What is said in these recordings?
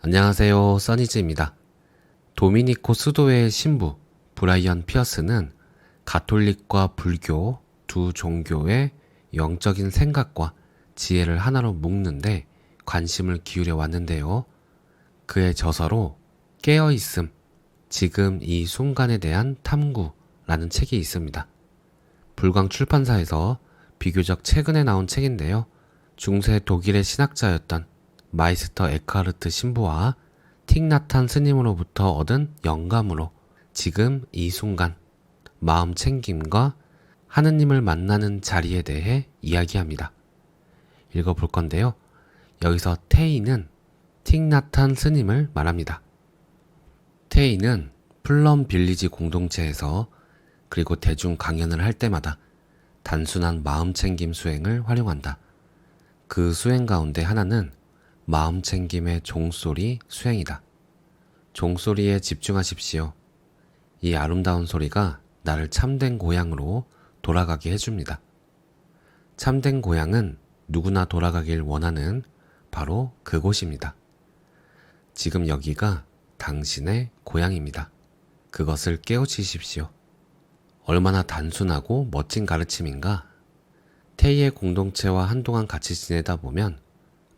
안녕하세요, 써니즈입니다. 도미니코 수도의 신부 브라이언 피어스는 가톨릭과 불교 두 종교의 영적인 생각과 지혜를 하나로 묶는데 관심을 기울여 왔는데요. 그의 저서로 깨어있음, 지금 이 순간에 대한 탐구라는 책이 있습니다. 불광 출판사에서 비교적 최근에 나온 책인데요. 중세 독일의 신학자였던 마이스터 에카르트 신부와 틱나탄 스님으로부터 얻은 영감으로 지금 이 순간 마음 챙김과 하느님을 만나는 자리에 대해 이야기합니다. 읽어볼 건데요. 여기서 테이는 틱나탄 스님을 말합니다. 테이는 플럼 빌리지 공동체에서 그리고 대중 강연을 할 때마다 단순한 마음 챙김 수행을 활용한다. 그 수행 가운데 하나는 마음 챙김의 종소리 수행이다. 종소리에 집중하십시오. 이 아름다운 소리가 나를 참된 고향으로 돌아가게 해줍니다. 참된 고향은 누구나 돌아가길 원하는 바로 그곳입니다. 지금 여기가 당신의 고향입니다. 그것을 깨우치십시오. 얼마나 단순하고 멋진 가르침인가? 테이의 공동체와 한동안 같이 지내다 보면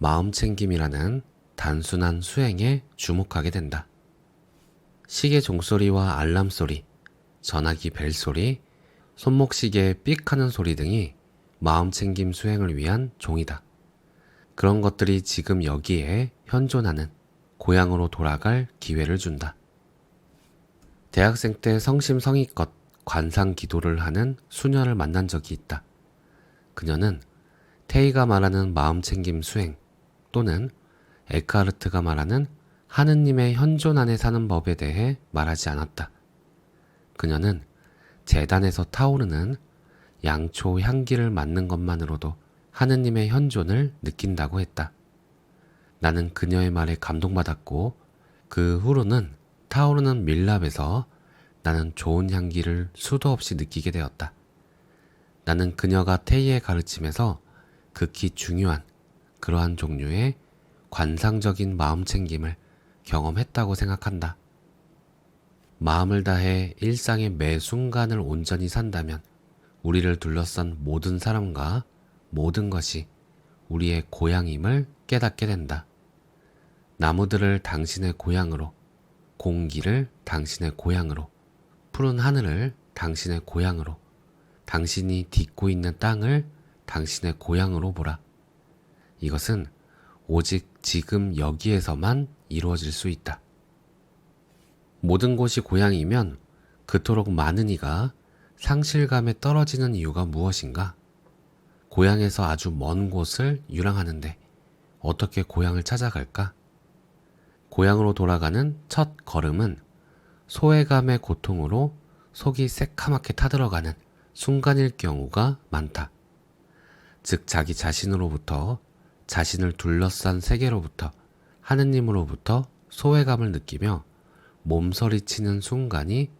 마음 챙김이라는 단순한 수행에 주목하게 된다. 시계 종소리와 알람 소리, 전화기 벨 소리, 손목시계 삑 하는 소리 등이 마음 챙김 수행을 위한 종이다. 그런 것들이 지금 여기에 현존하는 고향으로 돌아갈 기회를 준다. 대학생 때 성심성의껏 관상 기도를 하는 수녀를 만난 적이 있다. 그녀는 테이가 말하는 마음 챙김 수행 또는 에카르트가 말하는 하느님의 현존 안에 사는 법에 대해 말하지 않았다. 그녀는 재단에서 타오르는 양초 향기를 맡는 것만으로도 하느님의 현존을 느낀다고 했다. 나는 그녀의 말에 감동받았고 그 후로는 타오르는 밀랍에서 나는 좋은 향기를 수도 없이 느끼게 되었다. 나는 그녀가 테이의 가르침에서 극히 중요한 그러한 종류의 관상적인 마음 챙김을 경험했다고 생각한다. 마음을 다해 일상의 매 순간을 온전히 산다면 우리를 둘러싼 모든 사람과 모든 것이 우리의 고향임을 깨닫게 된다. 나무들을 당신의 고향으로, 공기를 당신의 고향으로, 푸른 하늘을 당신의 고향으로, 당신이 딛고 있는 땅을 당신의 고향으로 보라. 이것은 오직 지금 여기에서만 이루어질 수 있다. 모든 곳이 고향이면 그토록 많은 이가 상실감에 떨어지는 이유가 무엇인가? 고향에서 아주 먼 곳을 유랑하는데 어떻게 고향을 찾아갈까? 고향으로 돌아가는 첫 걸음은 소외감의 고통으로 속이 새카맣게 타들어가는 순간일 경우가 많다. 즉, 자기 자신으로부터 자신을 둘러싼 세계로부터 하느님으로부터 소외감을 느끼며 몸서리치는 순간이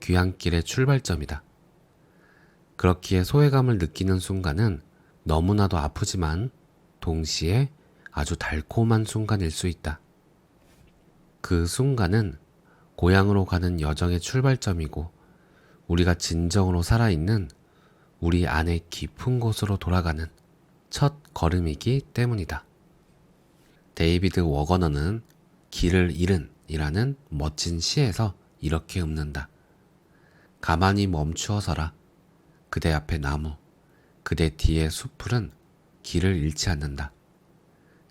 귀향길의 출발점이다. 그렇기에 소외감을 느끼는 순간은 너무나도 아프지만 동시에 아주 달콤한 순간일 수 있다. 그 순간은 고향으로 가는 여정의 출발점이고 우리가 진정으로 살아있는 우리 안의 깊은 곳으로 돌아가는 첫 걸음이기 때문이다. 데이비드 워거너는 길을 잃은 이라는 멋진 시에서 이렇게 읊는다. 가만히 멈추어 서라. 그대 앞에 나무, 그대 뒤에 숲풀은 길을 잃지 않는다.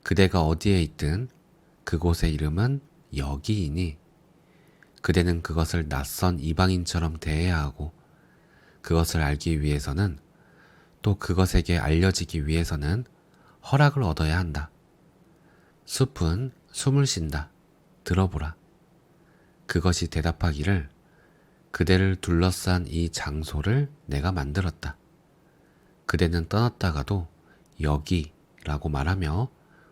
그대가 어디에 있든 그곳의 이름은 여기이니 그대는 그것을 낯선 이방인처럼 대해야 하고 그것을 알기 위해서는 또 그것에게 알려지기 위해서는 허락을 얻어야 한다. 숲은 숨을 쉰다. 들어보라. 그것이 대답하기를 그대를 둘러싼 이 장소를 내가 만들었다. 그대는 떠났다가도 여기라고 말하며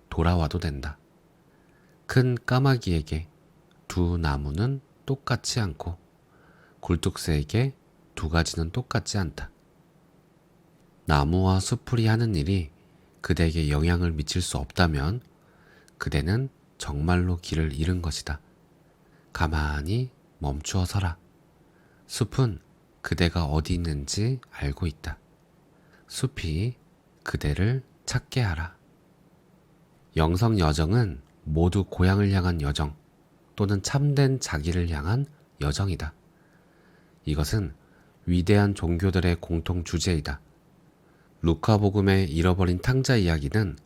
돌아와도 된다. 큰 까마귀에게 두 나무는 똑같지 않고 굴뚝새에게 두 가지는 똑같지 않다. 나무와 수풀이 하는 일이 그대에게 영향을 미칠 수 없다면 그대는 정말로 길을 잃은 것이다. 가만히 멈추어 서라. 숲은 그대가 어디 있는지 알고 있다. 숲이 그대를 찾게 하라. 영성 여정은 모두 고향을 향한 여정 또는 참된 자기를 향한 여정이다. 이것은 위대한 종교들의 공통 주제이다. 루카복음의 잃어버린 탕자 이야기는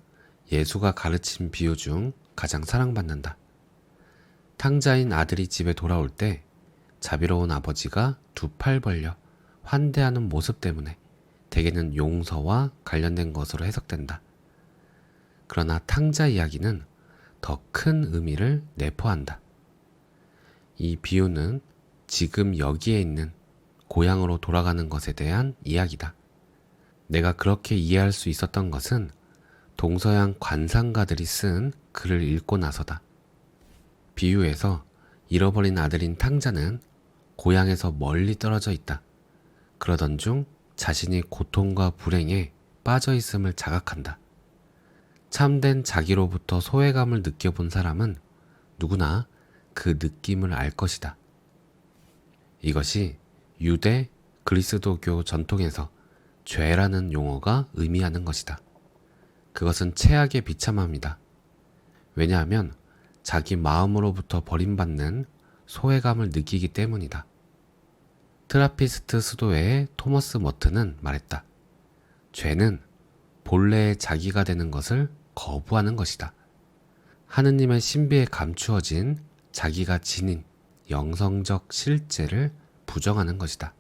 예수가 가르친 비유 중 가장 사랑받는다. 탕자인 아들이 집에 돌아올 때 자비로운 아버지가 두 팔 벌려 환대하는 모습 때문에 대개는 용서와 관련된 것으로 해석된다. 그러나 탕자 이야기는 더 큰 의미를 내포한다. 이 비유는 지금 여기에 있는 고향으로 돌아가는 것에 대한 이야기다. 내가 그렇게 이해할 수 있었던 것은 동서양 관상가들이 쓴 글을 읽고 나서다. 비유에서 잃어버린 아들인 탕자는 고향에서 멀리 떨어져 있다. 그러던 중 자신이 고통과 불행에 빠져 있음을 자각한다. 참된 자기로부터 소외감을 느껴본 사람은 누구나 그 느낌을 알 것이다. 이것이 유대 그리스도교 전통에서 죄라는 용어가 의미하는 것이다. 그것은 최악의 비참함이다. 왜냐하면 자기 마음으로부터 버림받는 소외감을 느끼기 때문이다. 트라피스트 수도의 토머스 머튼은 말했다. 죄는 본래의 자기가 되는 것을 거부하는 것이다. 하느님의 신비에 감추어진 자기가 지닌 영성적 실제를 부정하는 것이다.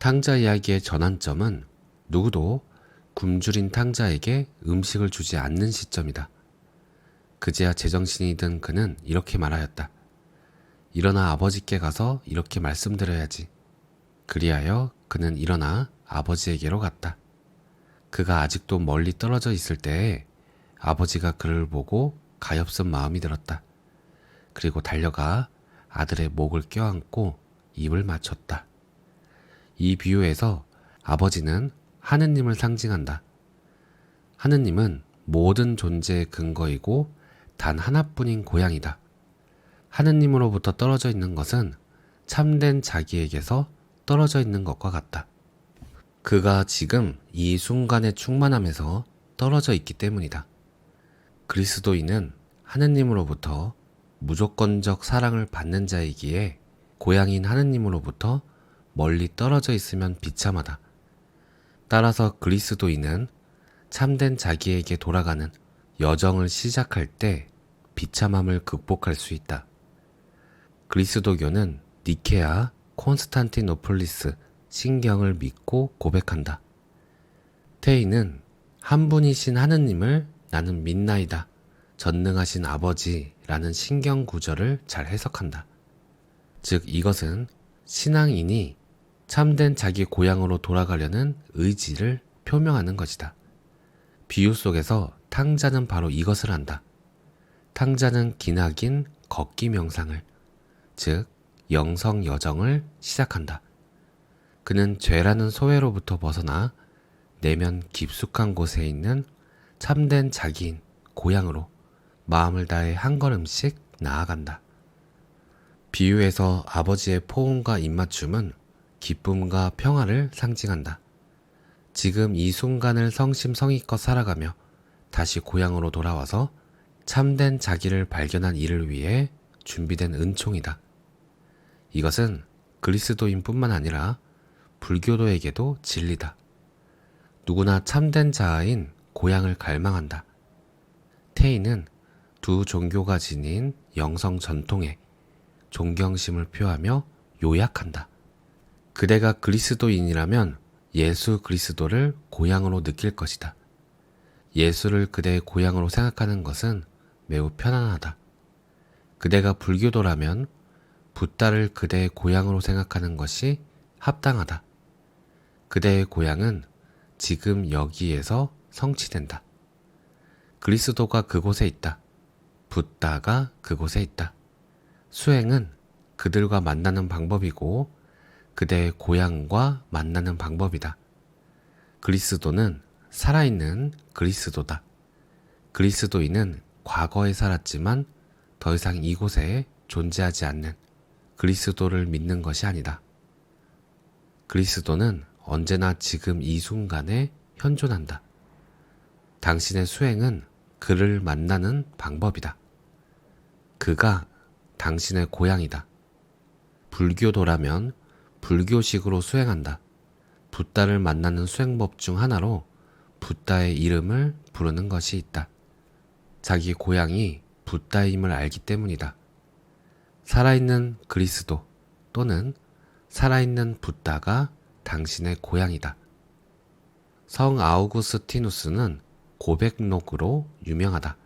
탕자 이야기의 전환점은 누구도 굶주린 탕자에게 음식을 주지 않는 시점이다. 그제야 제정신이 든 그는 이렇게 말하였다. 일어나 아버지께 가서 이렇게 말씀드려야지. 그리하여 그는 일어나 아버지에게로 갔다. 그가 아직도 멀리 떨어져 있을 때에 아버지가 그를 보고 가엾은 마음이 들었다. 그리고 달려가 아들의 목을 껴안고 입을 맞췄다. 이 비유에서 아버지는 하느님을 상징한다. 하느님은 모든 존재의 근거이고 단 하나뿐인 고향이다. 하느님으로부터 떨어져 있는 것은 참된 자기에게서 떨어져 있는 것과 같다. 그가 지금 이 순간의 충만함에서 떨어져 있기 때문이다. 그리스도인은 하느님으로부터 무조건적 사랑을 받는 자이기에 고향인 하느님으로부터 멀리 떨어져 있으면 비참하다. 따라서 그리스도인은 참된 자기에게 돌아가는 여정을 시작할 때 비참함을 극복할 수 있다. 그리스도교는 니케아, 콘스탄티노폴리스, 신경을 믿고 고백한다. 테이는 한 분이신 하느님을 나는 믿나이다. 전능하신 아버지라는 신경 구절을 잘 해석한다. 즉 이것은 신앙인이 참된 자기 고향으로 돌아가려는 의지를 표명하는 것이다. 비유 속에서 탕자는 바로 이것을 한다. 탕자는 기나긴 걷기 명상을, 즉 영성 여정을 시작한다. 그는 죄라는 소외로부터 벗어나 내면 깊숙한 곳에 있는 참된 자기인 고향으로 마음을 다해 한 걸음씩 나아간다. 비유에서 아버지의 포옹과 입맞춤은 기쁨과 평화를 상징한다. 지금 이 순간을 성심성의껏 살아가며 다시 고향으로 돌아와서 참된 자기를 발견한 이를 위해 준비된 은총이다. 이것은 그리스도인뿐만 아니라 불교도에게도 진리다. 누구나 참된 자아인 고향을 갈망한다. 태인은 두 종교가 지닌 영성 전통에 존경심을 표하며 요약한다. 그대가 그리스도인이라면 예수 그리스도를 고향으로 느낄 것이다. 예수를 그대의 고향으로 생각하는 것은 매우 편안하다. 그대가 불교도라면 붓다를 그대의 고향으로 생각하는 것이 합당하다. 그대의 고향은 지금 여기에서 성취된다. 그리스도가 그곳에 있다. 붓다가 그곳에 있다. 수행은 그들과 만나는 방법이고 그대의 고향과 만나는 방법이다. 그리스도는 살아있는 그리스도다. 그리스도인은 과거에 살았지만 더 이상 이곳에 존재하지 않는 그리스도를 믿는 것이 아니다. 그리스도는 언제나 지금 이 순간에 현존한다. 당신의 수행은 그를 만나는 방법이다. 그가 당신의 고향이다. 불교도라면 불교식으로 수행한다. 붓다를 만나는 수행법 중 하나로 붓다의 이름을 부르는 것이 있다. 자기 고향이 붓다임을 알기 때문이다. 살아있는 그리스도 또는 살아있는 붓다가 당신의 고향이다. 성 아우구스티누스는 고백록으로 유명하다.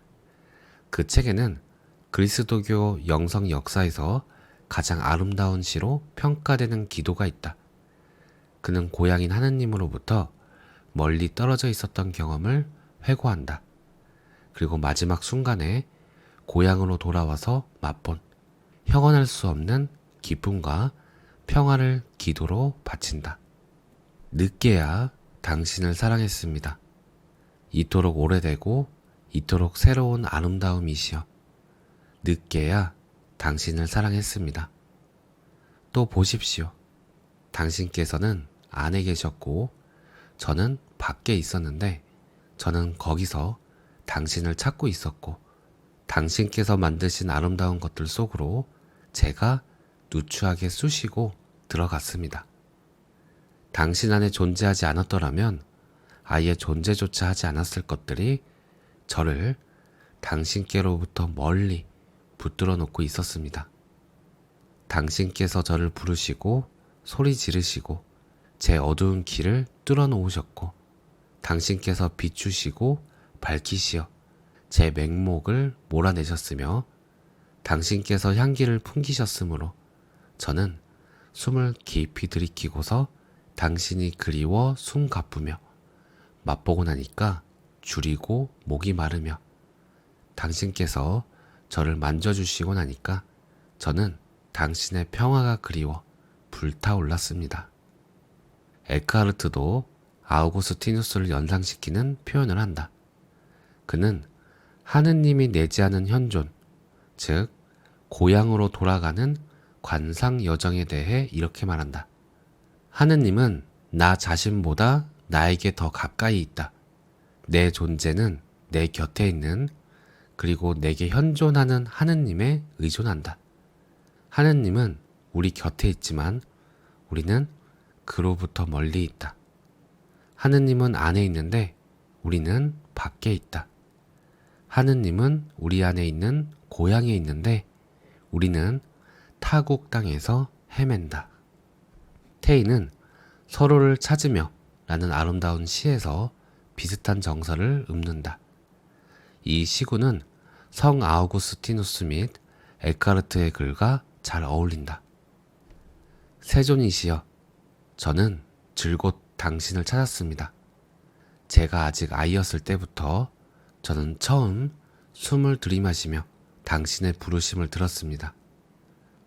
그 책에는 그리스도교 영성 역사에서 가장 아름다운 시로 평가되는 기도가 있다. 그는 고향인 하느님으로부터 멀리 떨어져 있었던 경험을 회고한다. 그리고 마지막 순간에 고향으로 돌아와서 맛본 형언할 수 없는 기쁨과 평화를 기도로 바친다. 늦게야 당신을 사랑했습니다. 이토록 오래되고 이토록 새로운 아름다움이시여. 늦게야 당신을 사랑했습니다. 또 보십시오. 당신께서는 안에 계셨고 저는 밖에 있었는데 저는 거기서 당신을 찾고 있었고 당신께서 만드신 아름다운 것들 속으로 제가 누추하게 쑤시고 들어갔습니다. 당신 안에 존재하지 않았더라면 아예 존재조차 하지 않았을 것들이 저를 당신께로부터 멀리 붙들어 놓고 있었습니다. 당신께서 저를 부르시고 소리 지르시고 제 어두운 길을 뚫어 놓으셨고 당신께서 비추시고 밝히시어 제 맹목을 몰아내셨으며 당신께서 향기를 풍기셨으므로 저는 숨을 깊이 들이키고서 당신이 그리워 숨 가쁘며 맛보고 나니까 줄이고 목이 마르며 당신께서 저를 만져주시고 나니까 저는 당신의 평화가 그리워 불타올랐습니다. 에크하르트도 아우구스티누스를 연상시키는 표현을 한다. 그는 하느님이 내지하는 현존, 즉 고향으로 돌아가는 관상 여정에 대해 이렇게 말한다. 하느님은 나 자신보다 나에게 더 가까이 있다. 내 존재는 내 곁에 있는 그리고 내게 현존하는 하느님에 의존한다. 하느님은 우리 곁에 있지만 우리는 그로부터 멀리 있다. 하느님은 안에 있는데 우리는 밖에 있다. 하느님은 우리 안에 있는 고향에 있는데 우리는 타국 땅에서 헤맨다. 테이는 서로를 찾으며 라는 아름다운 시에서 비슷한 정서를 읊는다. 이 시구는 성 아우구스티누스 및 에카르트의 글과 잘 어울린다. 세존이시여, 저는 줄곧 당신을 찾았습니다. 제가 아직 아이였을 때부터 저는 처음 숨을 들이마시며 당신의 부르심을 들었습니다.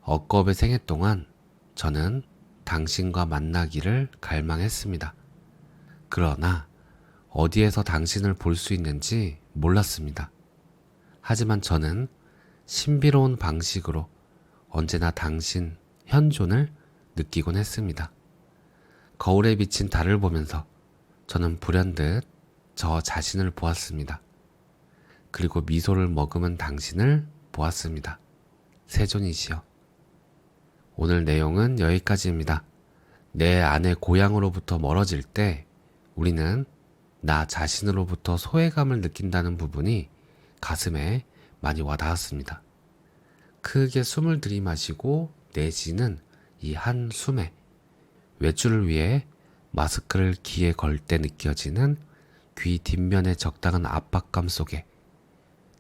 억겁의 생애 동안 저는 당신과 만나기를 갈망했습니다. 그러나 어디에서 당신을 볼 수 있는지 몰랐습니다. 하지만 저는 신비로운 방식으로 언제나 당신 현존을 느끼곤 했습니다. 거울에 비친 달을 보면서 저는 불현듯 저 자신을 보았습니다. 그리고 미소를 머금은 당신을 보았습니다. 세존이시여. 오늘 내용은 여기까지입니다. 내 안의 고향으로부터 멀어질 때 우리는 나 자신으로부터 소외감을 느낀다는 부분이 가슴에 많이 와닿았습니다. 크게 숨을 들이마시고 내쉬는 이 한 숨에 외출을 위해 마스크를 귀에 걸 때 느껴지는 귀 뒷면의 적당한 압박감 속에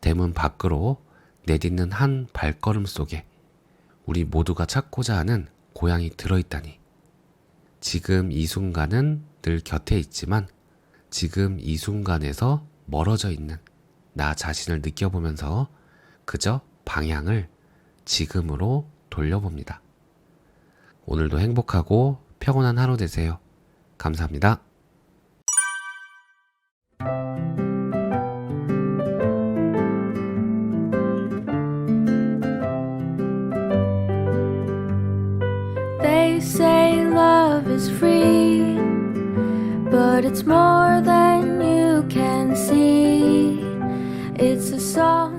대문 밖으로 내딛는 한 발걸음 속에 우리 모두가 찾고자 하는 고향이 들어있다니. 지금 이 순간은 늘 곁에 있지만 지금 이 순간에서 멀어져 있는 나 자신을 느껴보면서 그저 방향을 지금으로 돌려봅니다. 오늘도 행복하고 평온한 하루 되세요. 감사합니다. is free. but it's more than you can see. It's a song.